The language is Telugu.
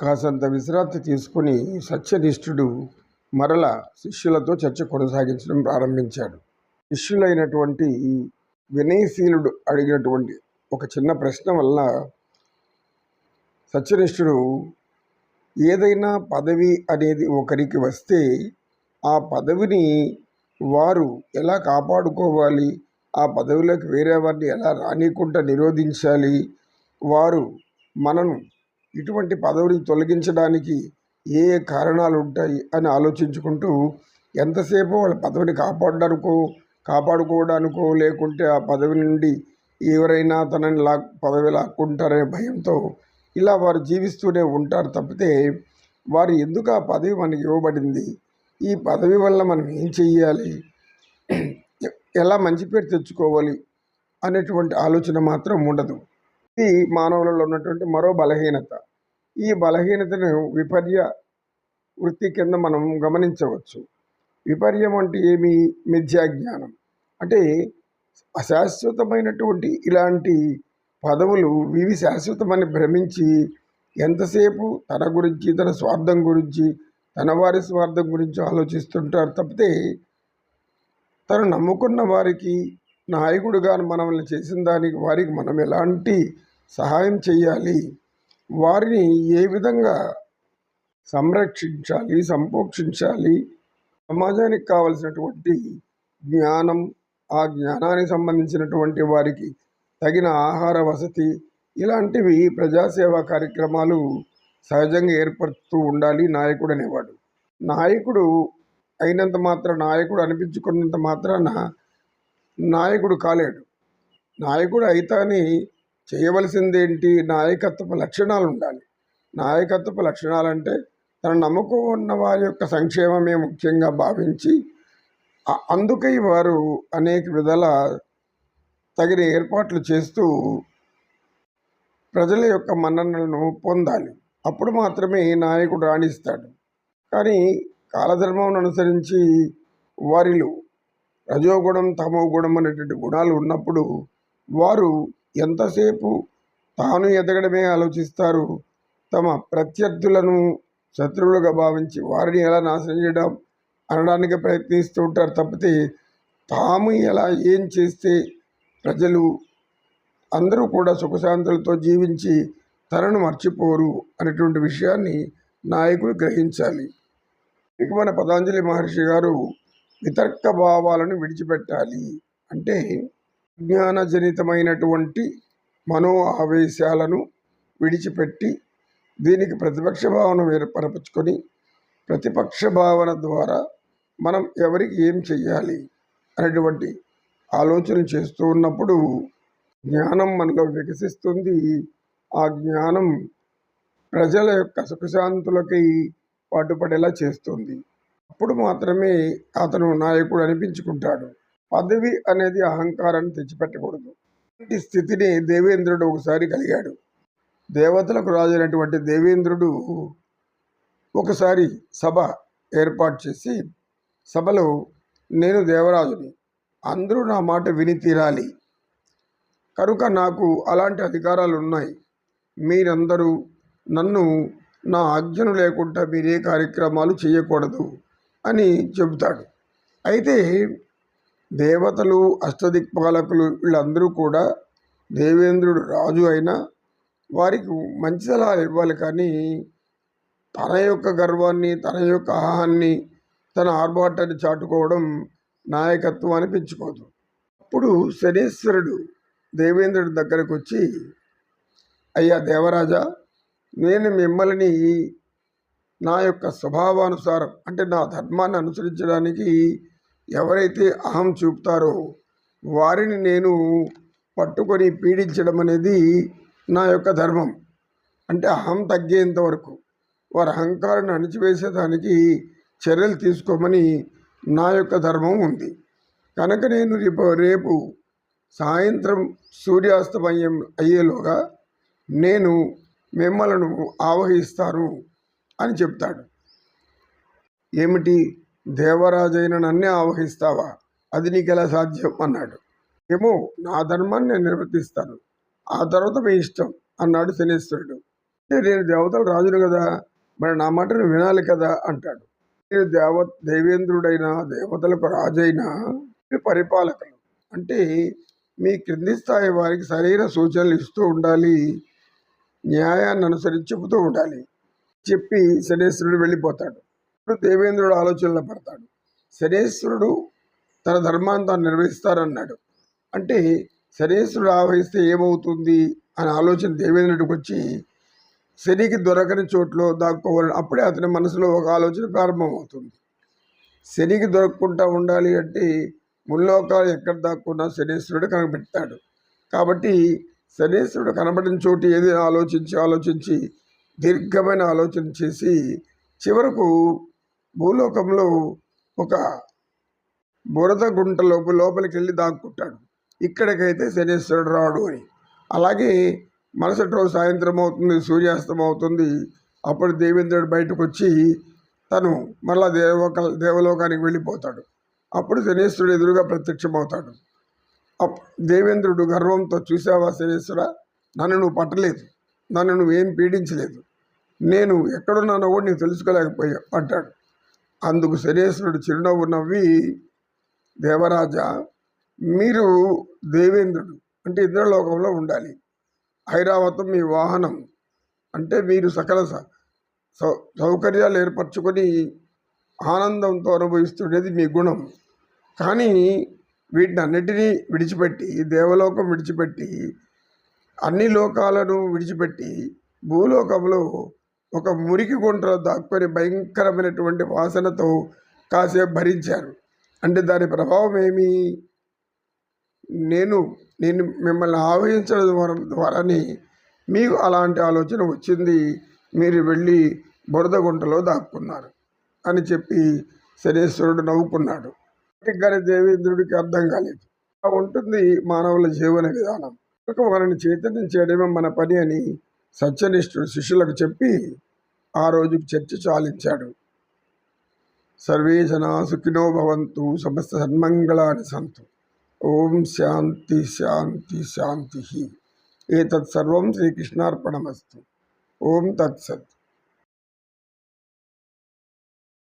కాసంత విశ్రాంతి తీసుకుని సత్యనిష్ఠుడు మరల శిష్యులతో చర్చ కొనసాగించడం ప్రారంభించాడు. శిష్యులైనటువంటి వినయశీలుడు అడిగినటువంటి ఒక చిన్న ప్రశ్న వల్ల సత్యనిష్ఠుడు ఏదైనా పదవి అనేది ఒకరికి వస్తే ఆ పదవిని వారు ఎలా కాపాడుకోవాలి? ఆ పదవిలోకి వేరే వారిని ఎలా రానికుండా నిరోధించాలి? వారు మనను ఇటువంటి పదవిని తొలగించడానికి ఏ ఏ కారణాలు ఉంటాయి అని ఆలోచించుకుంటూ ఎంతసేపు వాళ్ళ పదవిని కాపాడడానికో కాపాడుకోవడానికో లేకుంటే ఆ పదవి నుండి ఎవరైనా తనని లా పదవి లాక్కుంటారనే భయంతో ఇలా వారు జీవిస్తూనే ఉంటారు తప్పితే వారు ఎందుకు ఆ పదవి మనకి ఇవ్వబడింది? ఈ పదవి వల్ల మనం ఏం చెయ్యాలి? ఎలా మంచి పేరు తెచ్చుకోవాలి? అనేటువంటి ఆలోచన మాత్రం ఉండదు. ఇది మానవులలో ఉన్నటువంటి మరో బలహీనత. ఈ బలహీనతను విపర్య వృత్తి కింద మనం గమనించవచ్చు. విపర్యం అంటే ఏమి? మిథ్యాజ్ఞానం. అంటే అశాశ్వతమైనటువంటి ఇలాంటి పదవులు వివి శాశ్వతమని భ్రమించి ఎంతసేపు తన గురించి తన స్వార్థం గురించి తన వారి స్వార్థం గురించి ఆలోచిస్తుంటారు తప్పితే తను నమ్ముకున్న వారికి నాయకుడుగా మనల్ని చేసిన దానికి వారికి మనం ఎలాంటి సహాయం చేయాలి వారిని ఏ విధంగా సంరక్షించాలి సంపోక్షించాలి సమాజానికి కావలసినటువంటి జ్ఞానం ఆ జ్ఞానానికి సంబంధించినటువంటి వారికి తగిన ఆహార వసతి ఇలాంటివి ప్రజాసేవా కార్యక్రమాలు సహజంగా ఏర్పడుతూ ఉండాలి నాయకుడు అనేవాడు. నాయకుడు అయినంత మాత్రం నాయకుడు అనిపించుకున్నంత మాత్రాన నాయకుడు కాలేడు. నాయకుడు అయితేనే చేయవలసిందేంటి? నాయకత్వపు లక్షణాలు ఉండాలి నాయకత్వపు లక్షణాలు అంటే తన నమ్మకం ఉన్న వారి యొక్క సంక్షేమమే ముఖ్యంగా భావించి అందుకై వారు అనేక విధాల తగిన ఏర్పాట్లు చేస్తూ ప్రజల యొక్క మన్ననలను పొందాలి. అప్పుడు మాత్రమే నాయకుడు రాణిస్తాడు. కానీ కాలధర్మం అనుసరించి వారిలో రజోగుణం తమో గుణం అనేటువంటి గుణాలు ఉన్నప్పుడు వారు ఎంతసేపు తాను ఎదగడమే ఆలోచిస్తారు? తమ ప్రత్యర్థులను శత్రువులుగా భావించి వారిని ఎలా నాశనం చేయడం అనడానికి ప్రయత్నిస్తూ ఉంటారు తప్పితే తాము ఎలా ఏం చేస్తే ప్రజలు అందరూ కూడా సుఖశాంతులతో జీవించి తనను మర్చిపోరు అనేటువంటి విషయాన్ని నాయకులు గ్రహించాలి. ఇక మన పతాంజలి మహర్షి గారు వితర్క భావాలను విడిచిపెట్టాలి అంటే అజ్ఞానజనితమైనటువంటి మనో ఆవేశాలను విడిచిపెట్టి దీనికి ప్రతిపక్ష భావన ఏర్పరచుకొని ప్రతిపక్ష భావన ద్వారా మనం ఎవరికి ఏం చెయ్యాలి అనేటువంటి ఆలోచన చేస్తూ ఉన్నప్పుడు జ్ఞానం మనలో వికసిస్తుంది. ఆ జ్ఞానం ప్రజల యొక్క సుఖశాంతులకి పాటుపడేలా చేస్తుంది. అప్పుడు మాత్రమే అతను నాయకుడు అనిపించుకుంటాడు. పదవి అనేది అహంకారాన్ని తెచ్చిపెట్టకూడదు. ఇలాంటి స్థితిని దేవేంద్రుడు ఒకసారి కలిగాడు. దేవతలకు రాజైనటువంటి దేవేంద్రుడు ఒకసారి సభ ఏర్పాటు చేసి సభలో నేను దేవరాజుని అందరూ నా మాట విని తీరాలి. కనుక నాకు అలాంటి అధికారాలు ఉన్నాయి. మీరందరూ నన్ను నా ఆజ్ఞను లేకుండా మీరే కార్యక్రమాలు చేయకూడదు అని చెబుతాడు. అయితే దేవతలు అష్టదిక్పాలకులు వీళ్ళందరూ కూడా దేవేంద్రుడు రాజు అయినా వారికి మంచి సలహాలు ఇవ్వాలి కానీ తన యొక్క గర్వాన్ని తన యొక్క అహాన్ని తన ఆర్భాటాన్ని చాటుకోవడం నాయకత్వం అనిపించుకోదు. అప్పుడు శనీశ్వరుడు దేవేంద్రుడి దగ్గరకు వచ్చి అయ్యా దేవరాజా నేను మిమ్మల్ని నా యొక్క స్వభావానుసారం అంటే నా ధర్మాన్ని అనుసరించడానికి ఎవరైతే అహం చూపుతారో వారిని నేను పట్టుకొని పీడించడం అనేది నా యొక్క ధర్మం. అంటే అహం తగ్గేంత వరకు వారి అహంకారాన్ని అణిచివేసేదానికి చర్యలు తీసుకోమని నా యొక్క ధర్మం ఉంది. కనుక నేను రేపు రేపు సాయంత్రం సూర్యాస్తమయం అయ్యేలోగా నేను మిమ్మలను ఆవహిస్తాను అని చెప్తాడు. ఏమిటి? దేవరాజైన నన్నే ఆవహిస్తావా? అది నీకెలా సాధ్యం? అన్నాడు. ఏమో నా ధర్మాన్ని నేను నిర్వర్తిస్తాను. ఆ తర్వాత మీ ఇష్టం అన్నాడు శనిశ్వరుడు. నేను దేవతలు రాజును కదా మరి నా మాటను వినాలి కదా అంటాడు. నేను దేవ దేవేంద్రుడైన దేవతలకు రాజైన పరిపాలకులు. అంటే మీ క్రింది స్థాయి వారికి సరైన సూచనలు ఇస్తూ ఉండాలి న్యాయాన్ని అనుసరించి చెబుతూ ఉండాలి చెప్పి శనేశ్వరుడు వెళ్ళిపోతాడు. దేవేంద్రుడు ఆలోచనలో పడతాడు. శనేశ్వరుడు తన ధర్మాన్ని తాను నిర్వహిస్తారన్నాడు. అంటే శనేశ్వరుడు ఆవహిస్తే ఏమవుతుంది అనే ఆలోచన దేవేంద్రుడికి వచ్చి శనికి దొరకని చోట్లో దాక్కోవాలని అప్పుడే అతని మనసులో ఒక ఆలోచన ప్రారంభమవుతుంది. శనికి దొరకకుండా ఉండాలి అంటే ముల్లోకాలు ఎక్కడ దాక్కున్నా శనేశ్వరుడు కనబెట్టాడు కాబట్టి శనేశ్వరుడు కనబడిన చోటు ఏది ఆలోచించి ఆలోచించి దీర్ఘమైన ఆలోచన చేసి చివరకు భూలోకంలో ఒక బురద గుంట లోపు లోపలికి వెళ్ళి దాక్కుంటాడు. ఇక్కడికైతే శనేశ్వరుడు రాడు అని. అలాగే మరుసటి రోజు సాయంత్రం అవుతుంది సూర్యాస్తం అవుతుంది. అప్పుడు దేవేంద్రుడు బయటకు వచ్చి తను మళ్ళా దేవక దేవలోకానికి వెళ్ళిపోతాడు. అప్పుడు శనేశ్వరుడు ఎదురుగా ప్రత్యక్షమవుతాడు. అప్ దేవేంద్రుడు గర్వంతో చూసావా శనేశ్వర? నన్ను నువ్వు పట్టలేదు. నన్ను నువ్వేం పీడించలేదు. నేను ఎక్కడున్నానో కూడా నీకు తెలుసుకోలేకపోయా అంటాడు. అందుకు శనేశ్వరుడు చిరునవ్వు నవ్వి దేవరాజా మీరు దేవేంద్రుడు అంటే ఇంద్రలోకంలో ఉండాలి. ఐరావతం మీ వాహనం అంటే మీరు సకల స- సౌ సౌకర్యాలు ఏర్పరచుకొని ఆనందంతో అనుభవిస్తుండేది మీ గుణం. కానీ వీటిని అన్నిటినీ విడిచిపెట్టి దేవలోకం విడిచిపెట్టి అన్ని లోకాలను విడిచిపెట్టి భూలోకంలో ఒక మురికి గుంటలో దాక్కొని భయంకరమైనటువంటి వాసనతో కాసేపు భరించారు. అంటే దాని ప్రభావం ఏమి? నేను నేను మిమ్మల్ని ఆవహించడం ద్వారా ద్వారానే మీకు అలాంటి ఆలోచన వచ్చింది. మీరు వెళ్ళి బురద గుంటలో దాక్కున్నారు అని చెప్పి శనేశ్వరుడు నవ్వుకున్నాడు. కానీ దేవేంద్రుడికి అర్థం కాలేదు. అలా ఉంటుంది మానవుల జీవన విధానం. కనుక వారిని చైతన్యం చేయడమే మన పని అని సత్యనిష్ఠుడు శిష్యులకు చెప్పి ఆ రోజుకు చర్చ చాలించాడు. సర్వే జనా సుఖినో భవంతు సమస్త సన్మంగళాన్ని సంతు. ఓం శాంతి శాంతి శాంతి. ఏతత్ సర్వం శ్రీకృష్ణార్పణమస్తు. ఓం తత్సత్.